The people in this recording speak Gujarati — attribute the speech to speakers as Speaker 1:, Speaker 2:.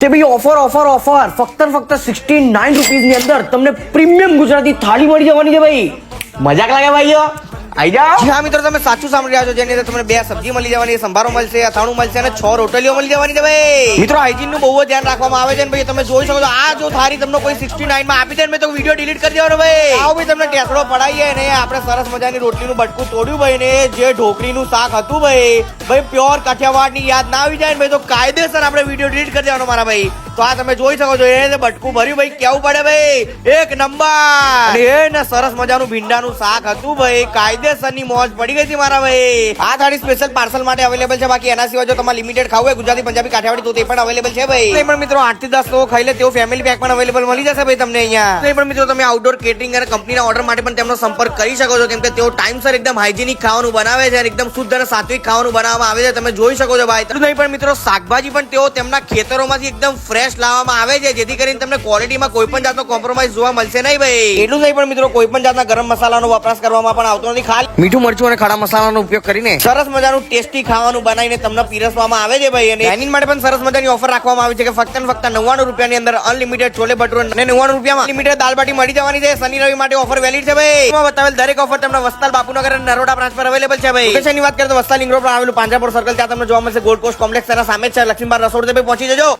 Speaker 1: તે ભાઈ ઓફર ઓફર ઓફર ફક્ત ફક્ત સિક્સટી નાઇન રૂપીઝની અંદર તમને પ્રીમિયમ ગુજરાતી થાળી મળી જવાની છે ભાઈ. મજાક લાગે ભાઈઓ? આઈ જાઓ.
Speaker 2: હા મિત્રો તમે સાચું સાંભળી રહ્યા છો. જેની અંદર તમને બે સબ્જી મળી જવાની સંભારો મળશે અથાણું મળશે અને છ રોટલીઓ મળી જવાની છે ભાઈ. મિત્રો હાઇજીનનું બહુ જ ધ્યાન રાખવામાં આવે છે ભાઈ. તમે જોઈ શકો છો આ જો થારી તમને કોઈ સિક્સટી નાઇનમાં આપી દે ને મેં તો વીડિયો ડિલીટ કરી દેવાનો ભાઈ. આવો ભાઈ તમને ટેસડો પડાવીએ ને આપણે સરસ મજાની રોટલીનું બટકું તોડ્યું ભાઈ ને જે ઢોકળીનું શાક હતું ભાઈ. ભાઈ પ્યોર કાઠિયાવાડની યાદ ના આવી જાય ને ભાઈ તો કાયદેસર આપણે વીડિયો ડિલીટ કરી દેવાનો મારા ભાઈ. તો આ તમે જોઈ શકો છો એ બટકું ભર્યું ભાઈ કેવું પડે ભાઈ? એક નંબર. એ ને સરસ મજાનું ભીંડાનું શાક હતું ભાઈ કાયદેસરની મોજ પડી ગઈ હતી મારા ભાઈ. આ થાળી સ્પેશિયલ પાર્સલ માટે અવેલેબલ છે. બાકી એના સિવાય જો તમારે લિમિટેડ ખાવું હોય ગુજરાતી પંજાબી કાઠિયાવાડી તો તે પણ અવેલેબલ છે ભાઈ. પણ મિત્રો આઠથી દસ લોકો ખાઈ લે તેવું ફેમિલી પેક પણ અવેલેબલ મળી જશે ભાઈ તમને અહીંયા. નહીં પણ મિત્રો તમે આઉટડોર કેટરિંગ અને કંપનીના ઓર્ડર માટે પણ તેમનો સંપર્ક કરી શકો છો. કેમ કે તેઓ ટાઈમસર એકદમ હાઇજેનિક ખાવાનું બનાવે છે અને એકદમ શુદ્ધ અને સાત્વિક ખાવાનું બનાવવામાં આવે છે. તમે જોઈ શકો છો ભાઈ. નહીં પણ મિત્રો શાકભાજી પણ તેઓ તેમના ખેતરોમાંથી એકદમ ફ્રેશ લાવવામાં આવે છે. જેથી કરીને તમને ક્વોલિટીમાં કોઈ પણ જાતનો કોમ્પ્રોમાઇઝ જોવા મળશે નહીં ભાઈ. એટલું નહીં પણ મિત્રો કોઈ પણ જાતના ગરમ મસાલાનો વપરાશ કરવામાં પણ આવતો નથી. ખાલી મીઠું મરચું અને ખડા મસાલાનો ઉપયોગ કરીને સરસ મજાનું ટેસ્ટી ખાવાનું બનાવીને તમને પીરસવામાં આવે છે ભાઈ અને ડાઇનિંગ માટે પણ સરસ મજાની ઓફર રાખવામાં આવી છે કે ફક્ત ને ફક્ત નવ્વાણું રૂપિયાની અંદર અનલિમિટેડ છોલે ભટુરે અને નવ્વાણું રૂપિયામાં અનલિમિટેડ દાલ બાટી મળી જવાની છે. શનિ રવિ માટે ઓફર વેલિડ છે ભાઈ. એમાં બતાવેલ દરેક ઓફર તમને વસ્તાલ બાપુનગર અને નરોડા બ્રાન્ચ પર અવેલેબલ છે ભાઈ. લોકેશનની વાત કરીએ તો વસ્તાલ લિંગ રોડ પર આવેલું પાંજરાપુર સર્કલ ત્યાં તમને જોવા મળશે. ગોલ્ડ કોસ્ટ કોમ્પ્લેક્સ તેના સામે છે. લક્ષ્મીબાર રસોડ ભાઈ પહોંચી જજો.